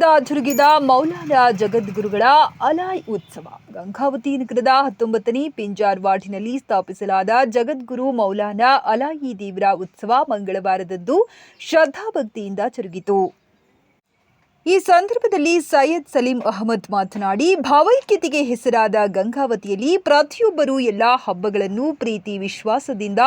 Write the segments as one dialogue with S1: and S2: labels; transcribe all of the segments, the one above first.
S1: ಜರುಗಿದ ಮೌಲಾನ ಜಗದ್ಗುರುಗಳ ಅಲಾಯ್ ಉತ್ಸವ. ಗಂಗಾವತಿ ನಗರದ ಹತ್ತೊಂಬತ್ತನೇ ಪಿಂಜಾರ್ ವಾರ್ಡಿನಲ್ಲಿ ಸ್ಥಾಪಿಸಲಾದ ಜಗದ್ಗುರು ಮೌಲಾನ ಅಲಾಯಿ ದೇವರ ಉತ್ಸವ ಮಂಗಳವಾರದಂದು ಶ್ರದ್ಧಾಭಕ್ತಿಯಿಂದ ಜರುಗಿತು. ಈ ಸಂದರ್ಭದಲ್ಲಿ ಸೈಯದ್ ಸಲೀಂ ಅಹಮದ್ ಮಾತನಾಡಿ, ಭಾವೈಕ್ಯತೆಗೆ ಹೆಸರಾದ ಗಂಗಾವತಿಯಲ್ಲಿ ಪ್ರತಿಯೊಬ್ಬರೂ ಎಲ್ಲ ಹಬ್ಬಗಳನ್ನು ಪ್ರೀತಿ ವಿಶ್ವಾಸದಿಂದ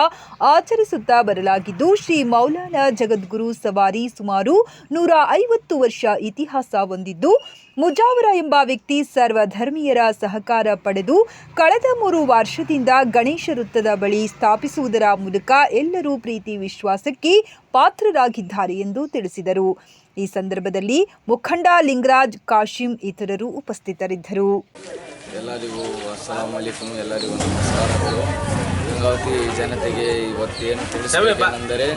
S1: ಆಚರಿಸುತ್ತಾ ಬರಲಾಗಿದ್ದು, ಶ್ರೀ ಮೌಲಾನ ಜಗದ್ಗುರು ಸವಾರಿ ಸುಮಾರು ನೂರ ಐವತ್ತು ವರ್ಷ ಇತಿಹಾಸ ಹೊಂದಿದ್ದು ಮುಜಾವರ ಎಂಬ ವ್ಯಕ್ತಿ ಸರ್ವಧರ್ಮೀಯರ ಸಹಕಾರ ಪಡೆದು ಕಳೆದ ಮೂರು ವರ್ಷದಿಂದ ಗಣೇಶ ವೃತ್ತದ ಬಳಿ ಸ್ಥಾಪಿಸುವುದರ ಮೂಲಕ ಎಲ್ಲರೂ ಪ್ರೀತಿ ವಿಶ್ವಾಸಕ್ಕೆ ಪಾತ್ರರಾಗಿದ್ದಾರೆ ಎಂದು ತಿಳಿಸಿದರು. ಈ ಸಂದರ್ಭದಲ್ಲಿ ಮುಖಂಡ ಲಿಂಗರಾಜ್ ಕಾಶಿಂ ಇತರರು ಉಪಸ್ಥಿತರಿದ್ದರು.
S2: ಎಲ್ಲರಿಗೂ ಅಸ್ಸಲಾಮ್ ವಲೈಕುಮ್ ಎಲ್ಲರಿಗೂ ನಮಸ್ಕಾರಗಳು ಗಂಗಾವತಿ ಜನತೆಗೆ ಇವತ್ತೇನು ತಿಳಿಸಬೇಕೆಂದರೆ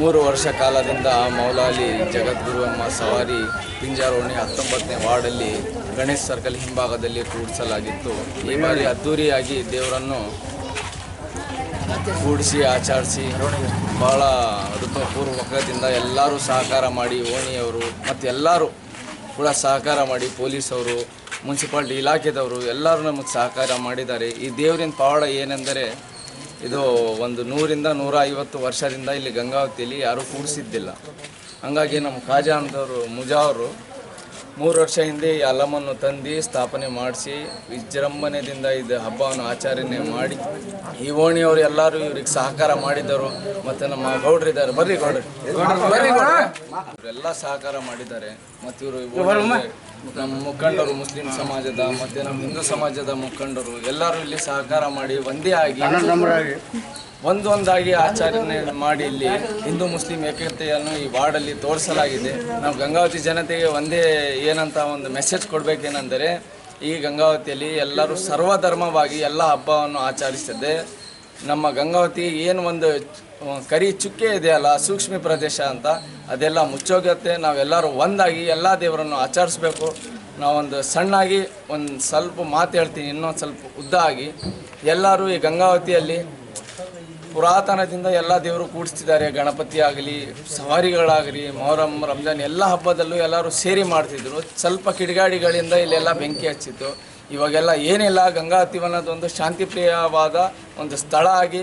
S2: ಮೂರು ವರ್ಷ ಕಾಲದಿಂದ ಮೌಲಾಲಿ ಜಗದ್ಗುರು ಎಂಬ ಸವಾರಿ ಪಿಂಜಾರೋಣಿ ಹತ್ತೊಂಬತ್ತನೇ ವಾರ್ಡಲ್ಲಿ ಗಣೇಶ್ ಸರ್ಕಲ್ ಹಿಂಭಾಗದಲ್ಲಿ ಕೂಡಿಸಲಾಗಿತ್ತು. ಈ ಬಾರಿ ಅದ್ಧೂರಿಯಾಗಿ ದೇವರನ್ನು ಕೂಡಿಸಿ, ಆಚರಿಸಿ ಭಾಳ ಋತುಪೂರ್ವಕದಿಂದ ಎಲ್ಲರೂ ಸಹಕಾರ ಮಾಡಿ, ಓಣಿಯವರು ಮತ್ತು ಎಲ್ಲರೂ ಕೂಡ ಸಹಕಾರ ಮಾಡಿ ಪೊಲೀಸವರು ಮುನ್ಸಿಪಾಲ್ಟಿ ಇಲಾಖೆದವರು ಎಲ್ಲರೂ ನಮಗೆ ಸಹಕಾರ ಮಾಡಿದ್ದಾರೆ. ಈ ದೇವರಿನ ಪವಾಡ ಏನೆಂದರೆ, ಇದು ಒಂದು ನೂರಿಂದ ನೂರ ಐವತ್ತು ವರ್ಷದಿಂದ ಇಲ್ಲಿ ಗಂಗಾವತಿಯಲ್ಲಿ ಯಾರೂ ಕೂಡಿಸಿದ್ದಿಲ್ಲ. ಹಾಗಾಗಿ ನಮ್ಮ ಖಾಜಾ ಅಂತವರು ಮುಜಾ ಅವರು ಮೂರು ವರ್ಷ ಹಿಂದೆ ಈ ಅಲಮನ್ನು ತಂದು ಸ್ಥಾಪನೆ ಮಾಡಿಸಿ ವಿಜೃಂಭಣೆಯಿಂದ ಇದು ಹಬ್ಬವನ್ನು ಆಚರಣೆ ಮಾಡಿ ಈ ಓಣಿಯವರು ಎಲ್ಲರೂ ಇವ್ರಿಗೆ ಸಹಕಾರ ಮಾಡಿದ್ದರು ಮತ್ತು ನಮ್ಮ ಗೌಡ್ರಿದ್ದಾರೆ ಬರ್ರಿ ಗೌಡ್ರಿ. ಬರ್ರಿ ಗೌಡ್ರೆ. ಇವರೆಲ್ಲ ಸಹಕಾರ ಮಾಡಿದ್ದಾರೆ. ಮತ್ತು ಇವರು ನಮ್ಮ ಮುಖಂಡರು ಮುಸ್ಲಿಂ ಸಮಾಜದ ಮತ್ತು ನಮ್ಮ ಹಿಂದೂ ಸಮಾಜದ ಮುಖಂಡರು ಎಲ್ಲರೂ ಇಲ್ಲಿ ಸಹಕಾರ ಮಾಡಿ ಒಂದೇ ಆಗಿ ಒಂದೊಂದಾಗಿ ಆಚರಣೆ ಮಾಡಿ ಇಲ್ಲಿ ಹಿಂದೂ ಮುಸ್ಲಿಂ ಏಕತೆಯನ್ನು ಈ ವಾರ್ಡಲ್ಲಿ ತೋರಿಸಲಾಗಿದೆ. ನಾವು ಗಂಗಾವತಿ ಜನತೆಗೆ ಒಂದೇ ಏನಂತ ಒಂದು ಮೆಸೇಜ್ ಕೊಡಬೇಕೇನೆಂದರೆ, ಈ ಗಂಗಾವತಿಯಲ್ಲಿ ಎಲ್ಲರೂ ಸರ್ವಧರ್ಮವಾಗಿ ಎಲ್ಲ ಹಬ್ಬವನ್ನು ಆಚರಿಸಿದ್ದೆ. ನಮ್ಮ ಗಂಗಾವತಿ ಏನು ಒಂದು ಕರಿ ಚುಕ್ಕೆ ಇದೆಯಲ್ಲ ಸೂಕ್ಷ್ಮ ಪ್ರದೇಶ ಅಂತ, ಅದೆಲ್ಲ ಮುಚ್ಚೋಗತ್ತೆ. ನಾವೆಲ್ಲರೂ ಒಂದಾಗಿ ಎಲ್ಲ ದೇವರನ್ನು ಆಚರಿಸ್ಬೇಕು. ನಾವೊಂದು ಸಣ್ಣಾಗಿ ಒಂದು ಸ್ವಲ್ಪ ಮಾತು ಹೇಳ್ತೀನಿ, ಇನ್ನೊಂದು ಸ್ವಲ್ಪ ಉದ್ದ ಆಗಿ. ಎಲ್ಲರೂ ಈ ಗಂಗಾವತಿಯಲ್ಲಿ ಪುರಾತನದಿಂದ ಎಲ್ಲ ದೇವರು ಕೂಡಿಸ್ತಿದ್ದಾರೆ. ಗಣಪತಿ ಆಗಲಿ, ಸವಾರಿಗಳಾಗಲಿ, ಮೊಹರಂ, ರಂಜಾನ್ ಎಲ್ಲ ಹಬ್ಬದಲ್ಲೂ ಎಲ್ಲರೂ ಸೇರಿ ಮಾಡ್ತಿದ್ರು. ಸ್ವಲ್ಪ ಕಿಡಿಗಾಡಿಗಳಿಂದ ಇಲ್ಲೆಲ್ಲ ಬೆಂಕಿ ಹಚ್ಚಿತ್ತು. ಇವಾಗೆಲ್ಲ ಏನಿಲ್ಲ ಗಂಗಾವತಿ ಅನ್ನೋದೊಂದು ಶಾಂತಿಪ್ರಿಯವಾದ ಒಂದು ಸ್ಥಳ ಆಗಿ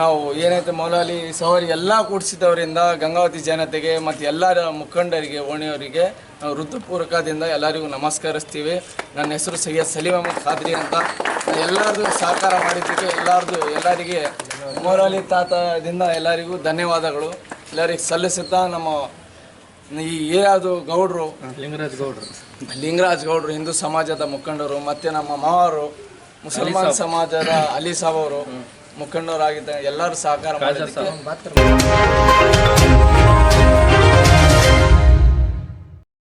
S2: ನಾವು ಏನೈತೆ ಮೌಲಾಲಿ ಸವಾರಿ ಎಲ್ಲ ಕೂಡಿಸಿದವರಿಂದ, ಗಂಗಾವತಿ ಜನತೆಗೆ ಮತ್ತು ಎಲ್ಲರ ಮುಖಂಡರಿಗೆ, ಓಣಿಯವರಿಗೆ ನಾವು ಋತುಪೂರ್ವಕದಿಂದ ಎಲ್ಲರಿಗೂ ನಮಸ್ಕರಿಸ್ತೀವಿ. ನನ್ನ ಹೆಸರು ಸೈಯದ್ ಸಲೀಮ್ ಅಹಮದ್ ಖಾದ್ರಿ ಅಂತ. ಎಲ್ಲರದು ಸಹಕಾರ ಮಾಡಿದ್ದಕ್ಕೆ ಎಲ್ಲರದು ಎಲ್ಲರಿಗೆ ಮೌಲಾಲಿ ತಾತದಿಂದ ಎಲ್ಲರಿಗೂ ಧನ್ಯವಾದಗಳು. ಎಲ್ಲರಿಗೆ ಸಲ್ಲಿಸುತ್ತಾ ನಮ್ಮ ಈ ಏರಿಯಾದು ಗೌಡ್ರು
S3: ಲಿಂಗರಾಜ್ ಗೌಡ್ರು.
S2: ಲಿಂಗರಾಜ್ ಗೌಡ್ರು ಹಿಂದೂ ಸಮಾಜದ ಮುಖಂಡರು ಮತ್ತು ನಮ್ಮ ಮಾವರು ಮುಸಲ್ಮಾನ್ ಸಮಾಜದ ಅಲಿ ಸಾಬ್ ಅವರು ಮುಖಂಡರಾಗಿದ್ದ ಎಲ್ಲರೂ ಸಹಕಾರ ಮಾಡಿದ್ದಕ್ಕೆ.